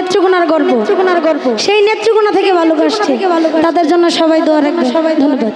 নেত্রকোনার গর্ব নেত্রকোনার গর্ব সেই নেত্রকোনা থেকে ভালোবাসছে। তাদের জন্য সবাই দোয়া রাখবে সবাই ধন্যবাদ।